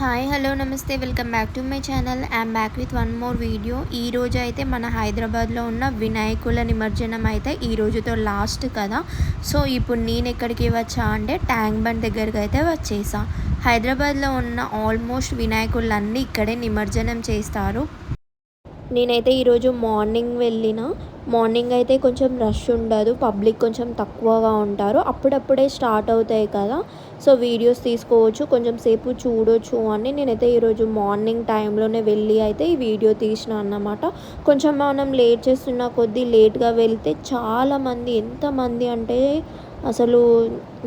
Hi hello నమస్తే. Welcome back to my channel. I'm back with one more video. ఈ రోజు అయితే మన హైదరాబాద్లో ఉన్న వినాయకుల నిమజ్జనం అయితే ఈ రోజుతో లాస్ట్ కదా. సో ఇప్పుడు నేను ఎక్కడికి వచ్చా అంటే ట్యాంక్ బండ్ దగ్గరికి అయితే వచ్చేసా. హైదరాబాద్లో ఉన్న ఆల్మోస్ట్ వినాయకులన్నీ ఇక్కడే నిమజ్జనం చేస్తారు. నేనైతే ఈరోజు మార్నింగ్ వెళ్ళిన. మార్నింగ్ అయితే కొంచెం రష్ ఉండదు. పబ్లిక్ కొంచెం తక్కువగా ఉంటారు. అప్పుడప్పుడే స్టార్ట్ అవుతాయి కదా. సో వీడియోస్ తీసుకోవచ్చు. కొంచెం సేపు చూడొచ్చు అని నేనైతే ఈరోజు మార్నింగ్ టైంలోనే వెళ్ళి అయితే ఈ వీడియో తీసిన అన్నమాట. కొంచెం మనం లేట్ చేస్తున్న కొద్దీ లేట్గా వెళ్తే చాలామంది ఎంతమంది అంటే అసలు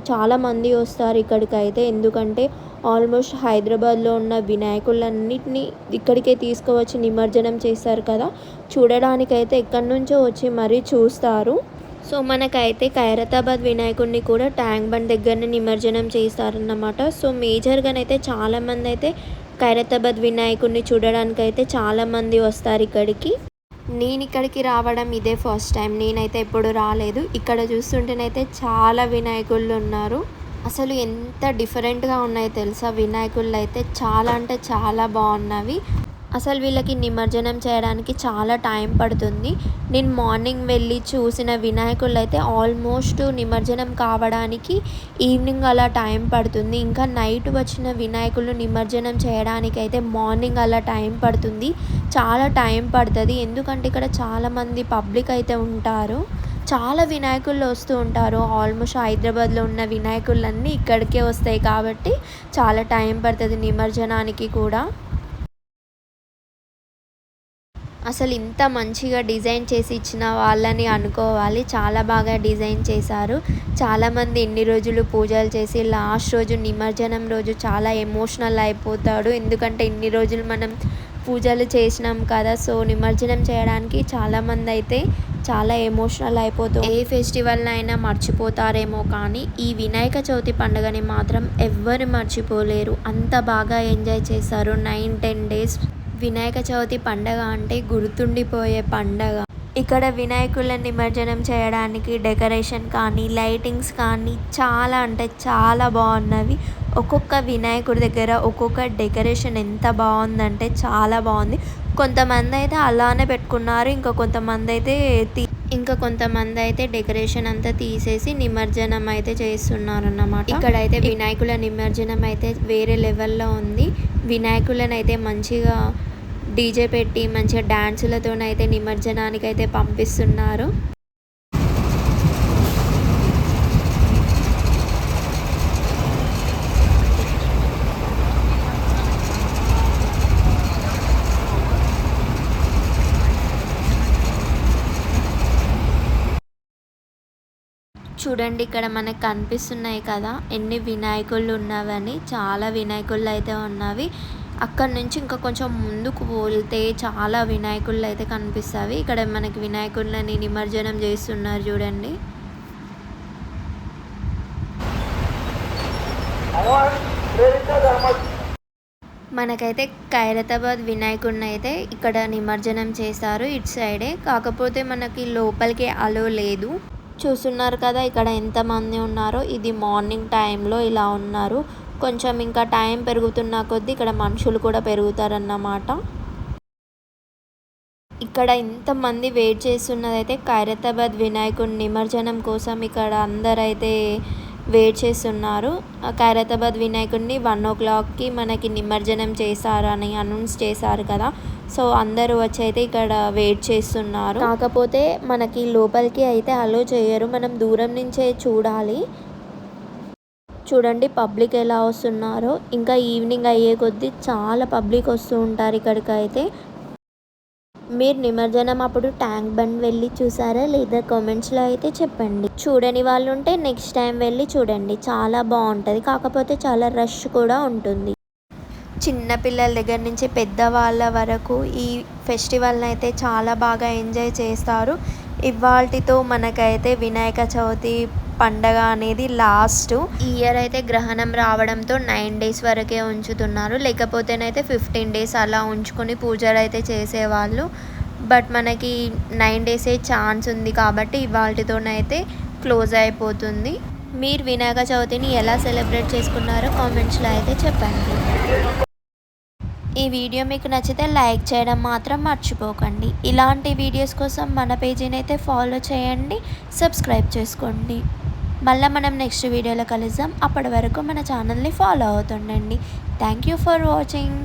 చాలామంది వస్తారు ఇక్కడికి అయితే ఎందుకంటే ఆల్మోస్ట్ హైదరాబాద్లో ఉన్న వినాయకులన్నిటినీ ఇక్కడికే తీసుకువచ్చి నిమజ్జనం చేస్తారు కదా. చూడడానికైతే ఎక్కడి నుంచో వచ్చి మరీ చూస్తారు. సో మనకైతే ఖైరతాబాద్ వినాయకుడిని కూడా ట్యాంక్ బండ్ దగ్గరనే నిమజ్జనం చేస్తారన్నమాట. సో మేజర్గానైతే చాలామంది అయితే ఖైరతాబాద్ వినాయకుడిని చూడడానికైతే చాలామంది వస్తారు ఇక్కడికి. నేను ఇక్కడికి రావడం ఇదే ఫస్ట్ టైం. నేనైతే ఎప్పుడు రాలేదు. ఇక్కడ చూస్తుంటేనైతే చాలా వినాయకుళ్ళు ఉన్నారు. అసలు ఎంత డిఫరెంట్గా ఉన్నాయో తెలుసా? వినాయకుళ్ళు అయితే చాలా అంటే చాలా బాగున్నవి. అసలు వీళ్ళకి నిమజ్జనం చేయడానికి చాలా టైం పడుతుంది. నేను మార్నింగ్ వెళ్ళి చూసిన వినాయకులు అయితే ఆల్మోస్ట్ నిమజ్జనం కావడానికి ఈవినింగ్ అలా టైం పడుతుంది. ఇంకా నైట్ వచ్చిన వినాయకులు నిమజ్జనం చేయడానికి అయితే మార్నింగ్ అలా టైం పడుతుంది. చాలా టైం పడుతుంది. ఎందుకంటే ఇక్కడ చాలామంది పబ్లిక్ అయితే ఉంటారు. చాలా వినాయకులు వస్తూ ఉంటారు. ఆల్మోస్ట్ హైదరాబాద్లో ఉన్న వినాయకులన్నీ ఇక్కడికే వస్తాయి కాబట్టి చాలా టైం పడుతుంది నిమజ్జనానికి కూడా. అసలు ఇంత మంచిగా డిజైన్ చేసి ఇచ్చిన వాళ్ళని అనుకోవాలి. చాలా బాగా డిజైన్ చేశారు. చాలామంది ఎన్ని రోజులు పూజలు చేసి లాస్ట్ రోజు నిమజ్జనం రోజు చాలా ఎమోషనల్ అయిపోతాడు. ఎందుకంటే ఇన్ని రోజులు మనం పూజలు చేసినాం కదా. సో నిమజ్జనం చేయడానికి చాలామంది అయితే చాలా ఎమోషనల్ అయిపోతూ ఏ ఫెస్టివల్ అయినా మర్చిపోతారేమో కానీ ఈ వినాయక చవితి పండుగని మాత్రం ఎవ్వరు మర్చిపోలేరు. అంత బాగా ఎంజాయ్ చేశారు. Nine ten days Vinayaka Chavithi పండగ అంటే గుర్తుండిపోయే పండగ. ఇక్కడ వినాయకుల నిమజ్జనం చేయడానికి డెకరేషన్ కానీ లైటింగ్స్ కానీ చాలా అంటే చాలా బాగున్నవి. ఒక్కొక్క వినాయకుడి దగ్గర ఒక్కొక్క డెకరేషన్ ఎంత బాగుందంటే చాలా బాగుంది. కొంతమంది అయితే అలానే పెట్టుకున్నారు. ఇంకా కొంతమంది అయితే ఇంకా కొంతమంది అయితే డెకరేషన్ అంతా తీసేసి నిమజ్జనం అయితే చేస్తున్నారు అన్నమాట ఇక్కడైతే వినాయకుల నిమజ్జనం అయితే వేరే లెవెల్లో ఉంది. వినాయకులను అయితే మంచిగా డీజే పెట్టి మంచిగా డ్యాన్సులతోనైతే నిమజ్జనానికి అయితే పంపిస్తున్నారు. చూడండి ఇక్కడ మనకు కనిపిస్తున్నాయి కదా ఎన్ని వినాయకుళ్ళు ఉన్నవని చాలా వినాయకుళ్ళు అయితే ఉన్నవి. అక్కడ నుంచి ఇంకా కొంచెం ముందుకు పోలితే చాలా వినాయకుళ్ళు అయితే కనిపిస్తాయి. ఇక్కడ మనకి వినాయకుళ్ళని నిమజ్జనం చేస్తున్నారు చూడండి. మనకైతే ఖైరతాబాద్ వినాయకుడిని అయితే ఇక్కడ నిమజ్జనం చేశారు ఇటు సైడే. కాకపోతే మనకి లోపలికి అలో లేదు. చూస్తున్నారు కదా ఇక్కడ ఎంతమంది ఉన్నారో ఇది మార్నింగ్ టైంలో ఇలా ఉన్నారు. కొంచెం ఇంకా టైం పెరుగుతున్న కొద్దీ ఇక్కడ మనుషులు కూడా పెరుగుతారన్నమాట. ఇక్కడ ఇంతమంది వెయిట్ చేస్తున్నదైతే ఖైరతాబాద్ వినాయకుడి నిమజ్జనం కోసం ఇక్కడ అందరైతే వెయిట్ చేస్తున్నారు. ఖైరతాబాద్ వినాయకుడిని వన్ ఓ క్లాక్కి మనకి నిమజ్జనం చేశారని అనౌన్స్ చేశారు కదా. సో అందరూ వచ్చి అయితే ఇక్కడ వెయిట్ చేస్తున్నారు. కాకపోతే మనకి లోపలికి అయితే అలో చేయరు. మనం దూరం నుంచే చూడాలి. చూడండి పబ్లిక్ ఎలా వస్తున్నారో. ఇంకా ఈవినింగ్ అయ్యే కొద్దీ చాలా పబ్లిక్ వస్తూ ఉంటారు ఇక్కడికి అయితే మీరు నిమజ్జనం అప్పుడు ట్యాంక్ బండ్ వెళ్ళి చూసారా? లేదా కామెంట్స్లో అయితే చెప్పండి. చూడని వాళ్ళు ఉంటే నెక్స్ట్ టైం వెళ్ళి చూడండి. చాలా బాగుంటుంది. కాకపోతే చాలా రష్ కూడా ఉంటుంది. చిన్నపిల్లల దగ్గర నుంచి పెద్దవాళ్ళ వరకు ఈ ఫెస్టివల్ని అయితే చాలా బాగా ఎంజాయ్ చేస్తారు. ఇవాళతో మనకైతే వినాయక చవితి పండగ అనేది లాస్ట్. ఈ ఇయర్ అయితే గ్రహణం రావడంతో నైన్ డేస్ వరకే ఉంచుతున్నారు. లేకపోతేనైతే ఫిఫ్టీన్ డేస్ అలా ఉంచుకొని పూజలు అయితే చేసేవాళ్ళు. బట్ మనకి నైన్ డేసే ఛాన్స్ ఉంది కాబట్టి ఇవాళతోనైతే క్లోజ్ అయిపోతుంది. మీరు వినాయక చవితిని ఎలా సెలబ్రేట్ చేసుకున్నారో కామెంట్స్లో అయితే చెప్పండి. ఈ వీడియో మీకు నచ్చితే లైక్ చేయడం మాత్రం మర్చిపోకండి. ఇలాంటి వీడియోస్ కోసం మన పేజీని అయితే ఫాలో చేయండి. సబ్స్క్రైబ్ చేసుకోండి. మళ్ళీ మనం నెక్స్ట్ వీడియోలో కలుద్దాం. అప్పటి వరకు మన ఛానల్ని follow అవుతుండండి. Thank you for watching